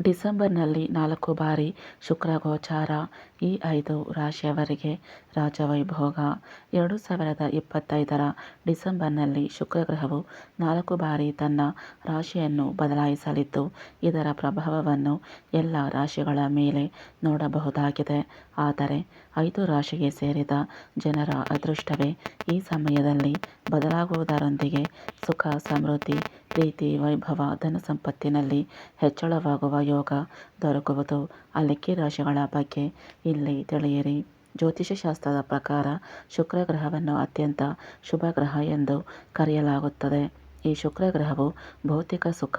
ಡಿಸೆಂಬರ್ನಲ್ಲಿ ನಾಲ್ಕು ಬಾರಿ ಶುಕ್ರ ಗೋಚಾರ ಈ ಐದು ರಾಶಿಯವರಿಗೆ ರಾಜವೈಭೋಗ. ಎರಡು ಸಾವಿರದ ಇಪ್ಪತ್ತೈದರ ಡಿಸೆಂಬರ್ನಲ್ಲಿ ಶುಕ್ರಗ್ರಹವು ನಾಲ್ಕು ಬಾರಿ ತನ್ನ ರಾಶಿಯನ್ನು ಬದಲಾಯಿಸಲಿದ್ದು, ಇದರ ಪ್ರಭಾವವನ್ನು ಎಲ್ಲ ರಾಶಿಗಳ ಮೇಲೆ ನೋಡಬಹುದಾಗಿದೆ. ಆದರೆ ಐದು ರಾಶಿಗೆ ಸೇರಿದ ಜನರ ಅದೃಷ್ಟವೇ ಈ ಸಮಯದಲ್ಲಿ ಬದಲಾಗುವುದರೊಂದಿಗೆ ಸುಖ, ಸಮೃದ್ಧಿ, ಪ್ರೀತಿ, ವೈಭವ, ಧನ ಸಂಪತ್ತಿನಲ್ಲಿ ಹೆಚ್ಚಳವಾಗುವ ಯೋಗ ದೊರಕುವುದು. ಅಲಿಕ್ಕಿ ರಾಶಿಗಳ ಬಗ್ಗೆ ಇಲ್ಲಿ ತಿಳಿಯಿರಿ. ಜ್ಯೋತಿಷ್ಯ ಶಾಸ್ತ್ರದ ಪ್ರಕಾರ ಶುಕ್ರ ಗ್ರಹವನ್ನು ಅತ್ಯಂತ ಶುಭ ಗ್ರಹ ಎಂದು ಕರೆಯಲಾಗುತ್ತದೆ. ಈ ಶುಕ್ರ ಗ್ರಹವು ಭೌತಿಕ ಸುಖ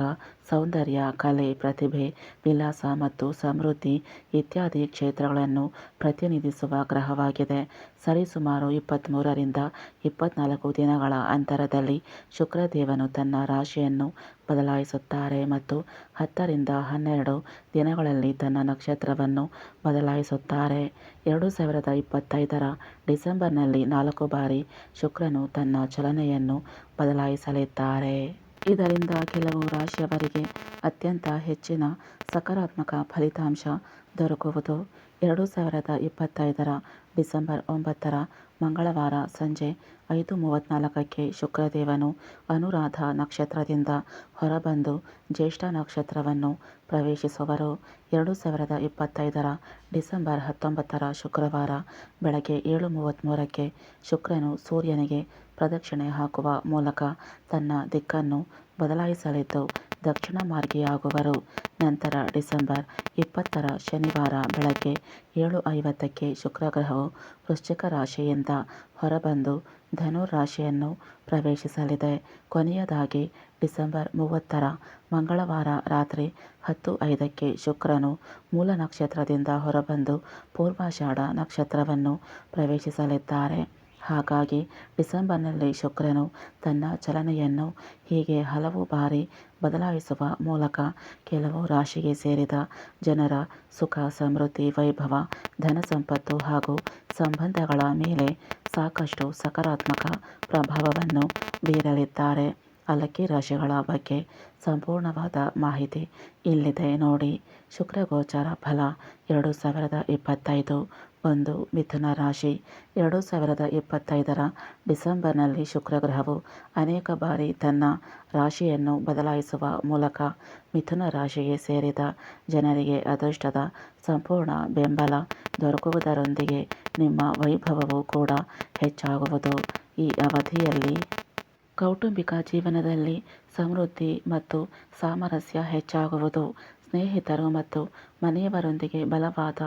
ಸೌಂದರ್ಯ, ಕಲೆ, ಪ್ರತಿಭೆ ವಿಲಾಸ ಮತ್ತು ಸಮೃದ್ಧಿ ಇತ್ಯಾದಿ ಕ್ಷೇತ್ರಗಳನ್ನು ಪ್ರತಿನಿಧಿಸುವ ಗ್ರಹವಾಗಿದೆ. ಸರಿಸುಮಾರು ಇಪ್ಪತ್ತ್ಮೂರರಿಂದ ಇಪ್ಪತ್ತ್ನಾಲ್ಕು ದಿನಗಳ ಅಂತರದಲ್ಲಿ ಶುಕ್ರದೇವನು ತನ್ನ ರಾಶಿಯನ್ನು ಬದಲಾಯಿಸುತ್ತಾರೆ ಮತ್ತು ಹತ್ತರಿಂದ ಹನ್ನೆರಡು ದಿನಗಳಲ್ಲಿ ತನ್ನ ನಕ್ಷತ್ರವನ್ನು ಬದಲಾಯಿಸುತ್ತಾರೆ. ಎರಡು ಸಾವಿರದ ಇಪ್ಪತ್ತೈದರ ಡಿಸೆಂಬರ್ನಲ್ಲಿ ನಾಲ್ಕು ಬಾರಿ ಶುಕ್ರನು ತನ್ನ ಚಲನೆಯನ್ನು ಬದಲಾಯಿಸಲಿದ್ದಾರೆ. ಇದರಿಂದ ಕೆಲವು ರಾಶಿಯವರಿಗೆ ಅತ್ಯಂತ ಹೆಚ್ಚಿನ ಸಕಾರಾತ್ಮಕ ಫಲಿತಾಂಶ ದೊರಕುವುದು. ಎರಡು ಸಾವಿರದ ಇಪ್ಪತ್ತೈದರ ಡಿಸೆಂಬರ್ ಒಂಬತ್ತರ ಮಂಗಳವಾರ ಸಂಜೆ ಐದು ಮೂವತ್ತ್ನಾಲ್ಕಕ್ಕೆ ಶುಕ್ರದೇವನು ಅನುರಾಧ ನಕ್ಷತ್ರದಿಂದ ಹೊರಬಂದು ಜ್ಯೇಷ್ಠ ನಕ್ಷತ್ರವನ್ನು ಪ್ರವೇಶಿಸುವರು. ಎರಡು ಸಾವಿರದ ಇಪ್ಪತ್ತೈದರ ಡಿಸೆಂಬರ್ ಹತ್ತೊಂಬತ್ತರ ಶುಕ್ರವಾರ ಬೆಳಗ್ಗೆ ಏಳು ಮೂವತ್ತ್ಮೂರಕ್ಕೆ ಶುಕ್ರನು ಸೂರ್ಯನಿಗೆ ಪ್ರದಕ್ಷಿಣೆ ಹಾಕುವ ಮೂಲಕ ತನ್ನ ದಿಕ್ಕನ್ನು ಬದಲಾಯಿಸಲಿದ್ದು ದಕ್ಷಿಣ ಮಾರ್ಗಿಯಾಗುವರು. ನಂತರ ಡಿಸೆಂಬರ್ ಇಪ್ಪತ್ತರ ಶನಿವಾರ ಬೆಳಗ್ಗೆ ಏಳು ಐವತ್ತಕ್ಕೆ ಶುಕ್ರಗ್ರಹವು ವೃಶ್ಚಿಕ ರಾಶಿಯಿಂದ ಹೊರಬಂದು ಧನುರ್ ರಾಶಿಯನ್ನು ಪ್ರವೇಶಿಸಲಿದೆ. ಕೊನೆಯದಾಗಿ ಡಿಸೆಂಬರ್ ಮೂವತ್ತರ ಮಂಗಳವಾರ ರಾತ್ರಿ ಹತ್ತು ಐದಕ್ಕೆ ಶುಕ್ರನು ಮೂಲ ನಕ್ಷತ್ರದಿಂದ ಹೊರಬಂದು ಪೂರ್ವಾಷಾಢ ನಕ್ಷತ್ರವನ್ನು ಪ್ರವೇಶಿಸಲಿದ್ದಾರೆ. ಹಾಗಾಗಿ ಡಿಸೆಂಬರ್ನಲ್ಲಿ ಶುಕ್ರನು ತನ್ನ ಚಲನೆಯನ್ನು ಹೀಗೆ ಹಲವು ಬಾರಿ ಬದಲಾಯಿಸುವ ಮೂಲಕ ಕೆಲವು ರಾಶಿಗೆ ಸೇರಿದ ಜನರ ಸುಖ, ಸಮೃದ್ಧಿ, ವೈಭವ ಧನ ಸಂಪತ್ತು ಹಾಗೂ ಸಂಬಂಧಗಳ ಮೇಲೆ ಸಾಕಷ್ಟು ಸಕಾರಾತ್ಮಕ ಪ್ರಭಾವವನ್ನು ಬೀರಲಿದ್ದಾರೆ. ಅಲಕ್ಕಿ ರಾಶಿಗಳ ಬಗ್ಗೆ ಸಂಪೂರ್ಣವಾದ ಮಾಹಿತಿ ಇಲ್ಲಿದೆ ನೋಡಿ. ಶುಕ್ರ ಗೋಚಾರ ಫಲ ಎರಡು ಸಾವಿರದ ಇಪ್ಪತ್ತೈದು. ಒಂದು ಮಿಥುನ ರಾಶಿ. ಎರಡು ಸಾವಿರದ ಇಪ್ಪತ್ತೈದರ ಡಿಸೆಂಬರ್ನಲ್ಲಿ ಶುಕ್ರಗ್ರಹವು ಅನೇಕ ಬಾರಿ ತನ್ನ ರಾಶಿಯನ್ನು ಬದಲಾಯಿಸುವ ಮೂಲಕ ಮಿಥುನ ರಾಶಿಗೆ ಸೇರಿದ ಜನರಿಗೆ ಅದೃಷ್ಟದ ಸಂಪೂರ್ಣ ಬೆಂಬಲ ದೊರಕುವುದರೊಂದಿಗೆ ನಿಮ್ಮ ವೈಭವವು ಕೂಡ ಹೆಚ್ಚಾಗುವುದು. ಈ ಅವಧಿಯಲ್ಲಿ ಕೌಟುಂಬಿಕ ಜೀವನದಲ್ಲಿ ಸಮೃದ್ಧಿ ಮತ್ತು ಸಾಮರಸ್ಯ ಹೆಚ್ಚಾಗುವುದು. ಸ್ನೇಹಿತರು ಮತ್ತು ಮನೆಯವರೊಂದಿಗೆ ಬಲವಾದ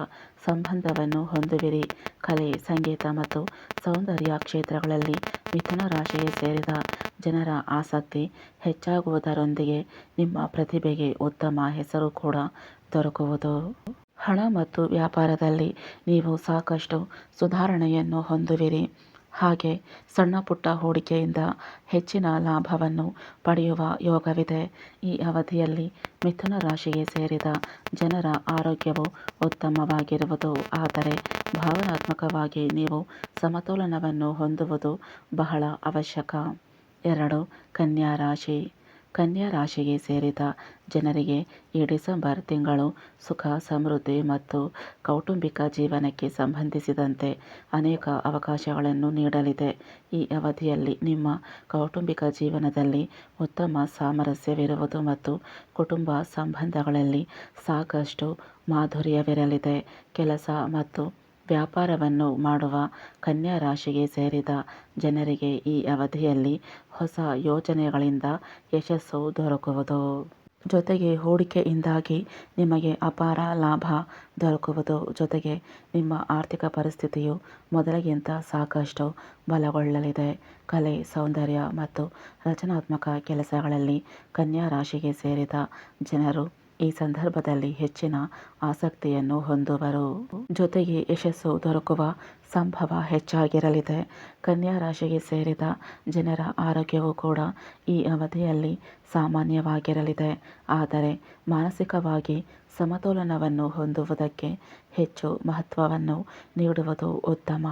ಸಂಬಂಧವನ್ನು ಹೊಂದುವಿರಿ. ಕಲೆ, ಸಂಗೀತ ಮತ್ತು ಸೌಂದರ್ಯ ಕ್ಷೇತ್ರಗಳಲ್ಲಿ ಮಿಥುನ ರಾಶಿಗೆ ಸೇರಿದ ಜನರ ಆಸಕ್ತಿ ಹೆಚ್ಚಾಗುವುದರೊಂದಿಗೆ ನಿಮ್ಮ ಪ್ರತಿಭೆಗೆ ಉತ್ತಮ ಹೆಸರು ಕೂಡ ದೊರಕುವುದು. ಹಣ ಮತ್ತು ವ್ಯಾಪಾರದಲ್ಲಿ ನೀವು ಸಾಕಷ್ಟು ಸುಧಾರಣೆಯನ್ನು ಹೊಂದುವಿರಿ. ಹಾಗೆ ಸಣ್ಣ ಪುಟ್ಟ ಹೂಡಿಕೆಯಿಂದ ಹೆಚ್ಚಿನ ಲಾಭವನ್ನು ಪಡೆಯುವ ಯೋಗವಿದೆ. ಈ ಅವಧಿಯಲ್ಲಿ ಮಿಥುನ ರಾಶಿಗೆ ಸೇರಿದ ಜನರ ಆರೋಗ್ಯವು ಉತ್ತಮವಾಗಿರುವುದು, ಆದರೆ ಭಾವನಾತ್ಮಕವಾಗಿ ನೀವು ಸಮತೋಲನವನ್ನು ಹೊಂದುವುದು ಬಹಳ ಅವಶ್ಯಕ. ಎರಡು, ಕನ್ಯಾ ರಾಶಿ. ಕನ್ಯಾ ರಾಶಿಗೆ ಸೇರಿದ ಜನರಿಗೆ ಈ ಡಿಸೆಂಬರ್ ತಿಂಗಳು ಸುಖ, ಸಮೃದ್ಧಿ ಮತ್ತು ಕೌಟುಂಬಿಕ ಜೀವನಕ್ಕೆ ಸಂಬಂಧಿಸಿದಂತೆ ಅನೇಕ ಅವಕಾಶಗಳನ್ನು ನೀಡಲಿದೆ. ಈ ಅವಧಿಯಲ್ಲಿ ನಿಮ್ಮ ಕೌಟುಂಬಿಕ ಜೀವನದಲ್ಲಿ ಉತ್ತಮ ಸಾಮರಸ್ಯವಿರುವುದು ಮತ್ತು ಕುಟುಂಬ ಸಂಬಂಧಗಳಲ್ಲಿ ಸಾಕಷ್ಟು ಮಾಧುರ್ಯವಿರಲಿದೆ. ಕೆಲಸ ಮತ್ತು ವ್ಯಾಪಾರವನ್ನು ಮಾಡುವ ಕನ್ಯಾ ರಾಶಿಗೆ ಸೇರಿದ ಜನರಿಗೆ ಈ ಅವಧಿಯಲ್ಲಿ ಹೊಸ ಯೋಜನೆಗಳಿಂದ ಯಶಸ್ಸು ದೊರಕುವುದು. ಜೊತೆಗೆ ಹೂಡಿಕೆಯಿಂದಾಗಿ ನಿಮಗೆ ಅಪಾರ ಲಾಭ ದೊರಕುವುದು. ಜೊತೆಗೆ ನಿಮ್ಮ ಆರ್ಥಿಕ ಪರಿಸ್ಥಿತಿಯು ಮೊದಲಿಗಿಂತ ಸಾಕಷ್ಟು ಬಲಗೊಳ್ಳಲಿದೆ. ಕಲೆ, ಸೌಂದರ್ಯ ಮತ್ತು ರಚನಾತ್ಮಕ ಕೆಲಸಗಳಲ್ಲಿ ಕನ್ಯಾ ರಾಶಿಗೆ ಸೇರಿದ ಜನರು ಈ ಸಂದರ್ಭದಲ್ಲಿ ಹೆಚ್ಚಿನ ಆಸಕ್ತಿಯನ್ನು ಹೊಂದುವರು. ಜೊತೆಗೆ ಯಶಸ್ಸು ದೊರಕುವ ಸಂಭವ ಹೆಚ್ಚಾಗಿರಲಿದೆ. ಕನ್ಯಾ ರಾಶಿಗೆ ಸೇರಿದ ಜನರ ಆರೋಗ್ಯವು ಕೂಡ ಈ ಅವಧಿಯಲ್ಲಿ ಸಾಮಾನ್ಯವಾಗಿರಲಿದೆ. ಆದರೆ ಮಾನಸಿಕವಾಗಿ ಸಮತೋಲನವನ್ನು ಹೊಂದುವುದಕ್ಕೆ ಹೆಚ್ಚು ಮಹತ್ವವನ್ನು ನೀಡುವುದು ಉತ್ತಮ.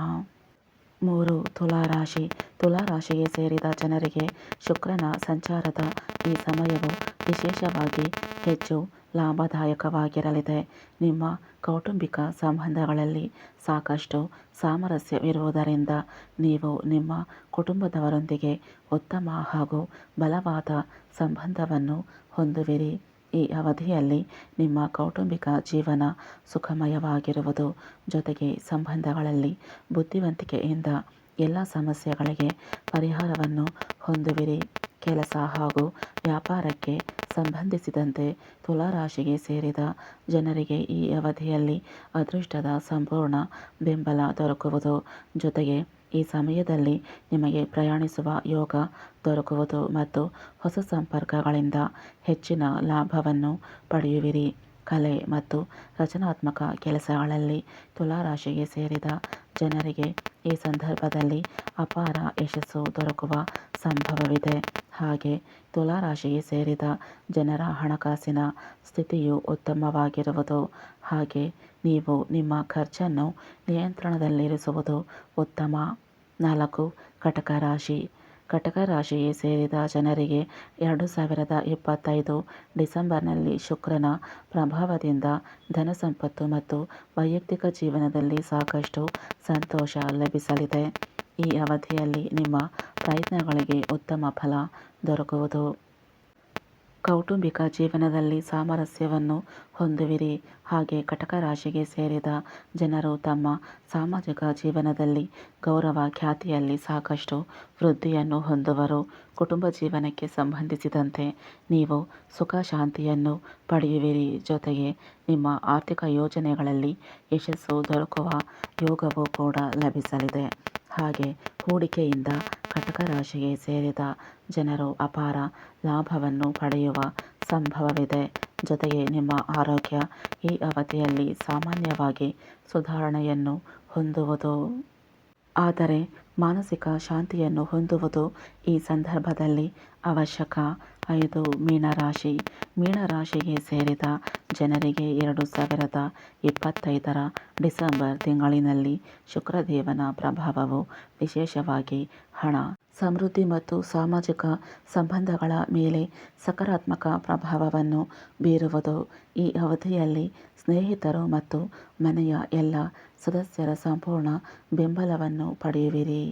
ಮೂರು ತುಲಾ ರಾಶಿ ತುಲಾ ರಾಶಿಗೆ ಸೇರಿದ ಜನರಿಗೆ ಶುಕ್ರನ ಸಂಚಾರದ ಈ ಸಮಯವು ವಿಶೇಷವಾಗಿ ಹೆಚ್ಚು ಲಾಭದಾಯಕವಾಗಿರಲಿದೆ. ನಿಮ್ಮ ಕೌಟುಂಬಿಕ ಸಂಬಂಧಗಳಲ್ಲಿ ಸಾಕಷ್ಟು ಸಾಮರಸ್ಯವಿರುವುದರಿಂದ ನೀವು ನಿಮ್ಮ ಕುಟುಂಬದವರೊಂದಿಗೆ ಉತ್ತಮ ಹಾಗೂ ಬಲವಾದ ಸಂಬಂಧವನ್ನು ಹೊಂದುವಿರಿ. ಈ ಅವಧಿಯಲ್ಲಿ ನಿಮ್ಮ ಕೌಟುಂಬಿಕ ಜೀವನ ಸುಖಮಯವಾಗಿರುವುದು ಜೊತೆಗೆ ಸಂಬಂಧಗಳಲ್ಲಿ ಬುದ್ಧಿವಂತಿಕೆಯಿಂದ ಎಲ್ಲ ಸಮಸ್ಯೆಗಳಿಗೆ ಪರಿಹಾರವನ್ನು ಹೊಂದುವಿರಿ. ಕೆಲಸ ಹಾಗೂ ವ್ಯಾಪಾರಕ್ಕೆ ಸಂಬಂಧಿಸಿದಂತೆ ತುಲಾರಾಶಿಗೆ ಸೇರಿದ ಜನರಿಗೆ ಈ ಅವಧಿಯಲ್ಲಿ ಅದೃಷ್ಟದ ಸಂಪೂರ್ಣ ಬೆಂಬಲ ದೊರಕುವುದು ಜೊತೆಗೆ ಈ ಸಮಯದಲ್ಲಿ ನಿಮಗೆ ಪ್ರಯಾಣಿಸುವ ಯೋಗ ದೊರಕುವುದು ಮತ್ತು ಹೊಸ ಸಂಪರ್ಕಗಳಿಂದ ಹೆಚ್ಚಿನ ಲಾಭವನ್ನು ಪಡೆಯುವಿರಿ. ಕಲೆ ಮತ್ತು ರಚನಾತ್ಮಕ ಕೆಲಸಗಳಲ್ಲಿ ತುಲಾರಾಶಿಗೆ ಸೇರಿದ ಜನರಿಗೆ ಈ ಸಂದರ್ಭದಲ್ಲಿ ಅಪಾರ ಯಶಸ್ಸು ದೊರಕುವ ಸಂಭವವಿದೆ. ಹಾಗೆ ತುಲಾರಾಶಿಗೆ ಸೇರಿದ ಜನರ ಹಣಕಾಸಿನ ಸ್ಥಿತಿಯು ಉತ್ತಮವಾಗಿರುವುದು. ಹಾಗೆ ನೀವು ನಿಮ್ಮ ಖರ್ಚನ್ನು ನಿಯಂತ್ರಣದಲ್ಲಿರಿಸುವುದು ಉತ್ತಮ. ನಾಲ್ಕು ಕಟಕ ರಾಶಿ. ಕಟಕ ರಾಶಿಗೆ ಸೇರಿದ ಜನರಿಗೆ ಎರಡು ಸಾವಿರದ ಇಪ್ಪತ್ತೈದು ಡಿಸೆಂಬರ್ನಲ್ಲಿ ಶುಕ್ರನ ಪ್ರಭಾವದಿಂದ ಧನ ಸಂಪತ್ತು ಮತ್ತು ವೈಯಕ್ತಿಕ ಜೀವನದಲ್ಲಿ ಸಾಕಷ್ಟು ಸಂತೋಷ ಲಭಿಸಲಿದೆ. ಈ ಅವಧಿಯಲ್ಲಿ ನಿಮ್ಮ ಪ್ರಯತ್ನಗಳಿಗೆ ಉತ್ತಮ ಫಲ ದೊರಕುವುದು. ಕೌಟುಂಬಿಕ ಜೀವನದಲ್ಲಿ ಸಾಮರಸ್ಯವನ್ನು ಹೊಂದುವಿರಿ. ಹಾಗೆ ಕಟಕ ರಾಶಿಗೆ ಸೇರಿದ ಜನರು ತಮ್ಮ ಸಾಮಾಜಿಕ ಜೀವನದಲ್ಲಿ ಗೌರವ ಖ್ಯಾತಿಯಲ್ಲಿ ಸಾಕಷ್ಟು ವೃದ್ಧಿಯನ್ನು ಹೊಂದುವರು. ಕುಟುಂಬ ಜೀವನಕ್ಕೆ ಸಂಬಂಧಿಸಿದಂತೆ ನೀವು ಸುಖ ಶಾಂತಿಯನ್ನು ಪಡೆಯುವಿರಿ. ಜೊತೆಗೆ ನಿಮ್ಮ ಆರ್ಥಿಕ ಯೋಜನೆಗಳಲ್ಲಿ ಯಶಸ್ಸು ದೊರಕುವ ಯೋಗವೂ ಕೂಡ ಲಭಿಸಲಿದೆ. ಹಾಗೆ ಹೂಡಿಕೆಯಿಂದ ಕಟಕ ರಾಶಿಗೆ ಸೇರಿದ ಜನರು ಅಪಾರ ಲಾಭವನ್ನು ಪಡೆಯುವ ಸಂಭವವಿದೆ. ಜೊತೆಗೆ ನಿಮ್ಮ ಆರೋಗ್ಯ ಈ ಅವಧಿಯಲ್ಲಿ ಸಾಮಾನ್ಯವಾಗಿ ಸುಧಾರಣೆಯನ್ನು ಹೊಂದುವುದು ಆದರೆ ಮಾನಸಿಕ ಶಾಂತಿಯನ್ನು ಹೊಂದುವುದು ಈ ಸಂದರ್ಭದಲ್ಲಿ ಅವಶ್ಯಕ. ಐದು ಮೀನರಾಶಿ ಮೀನರಾಶಿಗೆ ಸೇರಿದ ಜನರಿಗೆ ಎರಡು ಸಾವಿರದ ಇಪ್ಪತ್ತೈದರ ಡಿಸೆಂಬರ್ ತಿಂಗಳಿನಲ್ಲಿ ಶುಕ್ರದೇವನ ಪ್ರಭಾವವು ವಿಶೇಷವಾಗಿ ಹಣ ಸಮೃದ್ಧಿ ಮತ್ತು ಸಾಮಾಜಿಕ ಸಂಬಂಧಗಳ ಮೇಲೆ ಸಕಾರಾತ್ಮಕ ಪ್ರಭಾವವನ್ನು ಬೀರುವುದು ಈ ಅವಧಿಯಲ್ಲಿ ಸ್ನೇಹಿತರು ಮತ್ತು ಮನೆಯ ಎಲ್ಲ ಸದಸ್ಯರ ಸಂಪೂರ್ಣ ಬೆಂಬಲವನ್ನು ಪಡೆಯುವಿರಿ.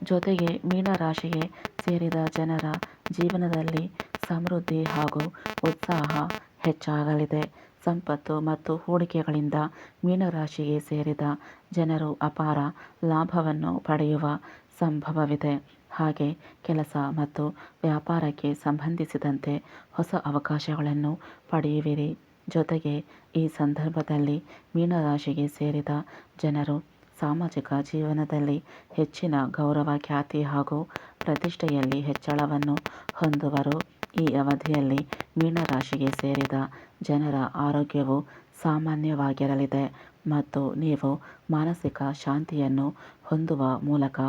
ಜೊತೆಗೆ ಮೀನರಾಶಿಗೆ ಸೇರಿದ ಜನರ ಜೀವನದಲ್ಲಿ ಸಮೃದ್ಧಿ ಹಾಗೂ ಉತ್ಸಾಹ ಹೆಚ್ಚಾಗಲಿದೆ. ಸಂಪತ್ತು ಮತ್ತು ಹೂಡಿಕೆಗಳಿಂದ ಮೀನರಾಶಿಗೆ ಸೇರಿದ ಜನರು ಅಪಾರ ಲಾಭವನ್ನು ಪಡೆಯುವ ಸಂಭವವಿದೆ. ಹಾಗೆ ಕೆಲಸ ಮತ್ತು ವ್ಯಾಪಾರಕ್ಕೆ ಸಂಬಂಧಿಸಿದಂತೆ ಹೊಸ ಅವಕಾಶಗಳನ್ನು ಪಡೆಯುವಿರಿ. ಜೊತೆಗೆ ಈ ಸಂದರ್ಭದಲ್ಲಿ ಮೀನರಾಶಿಗೆ ಸೇರಿದ ಜನರು ಸಾಮಾಜಿಕ ಜೀವನದಲ್ಲಿ ಹೆಚ್ಚಿನ ಗೌರವ, ಖ್ಯಾತಿ ಹಾಗೂ ಪ್ರತಿಷ್ಠೆಯಲ್ಲಿ ಹೆಚ್ಚಳವನ್ನು ಹೊಂದುವರು. ಈ ಅವಧಿಯಲ್ಲಿ ಮೀನರಾಶಿಗೆ ಸೇರಿದ ಜನರ ಆರೋಗ್ಯವು ಸಾಮಾನ್ಯವಾಗಿರಲಿದೆ ಮತ್ತು ನೀವು ಮಾನಸಿಕ ಶಾಂತಿಯನ್ನು ಹೊಂದುವ ಮೂಲಕ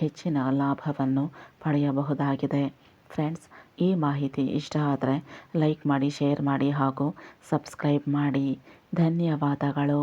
ಹೆಚ್ಚಿನ ಲಾಭವನ್ನು ಪಡೆಯಬಹುದಾಗಿದೆ. ಫ್ರೆಂಡ್ಸ್, ಈ ಮಾಹಿತಿ ಇಷ್ಟ ಆದರೆ ಲೈಕ್ ಮಾಡಿ, ಶೇರ್ ಮಾಡಿ ಹಾಗೂ ಸಬ್ಸ್ಕ್ರೈಬ್ ಮಾಡಿ. ಧನ್ಯವಾದಗಳು.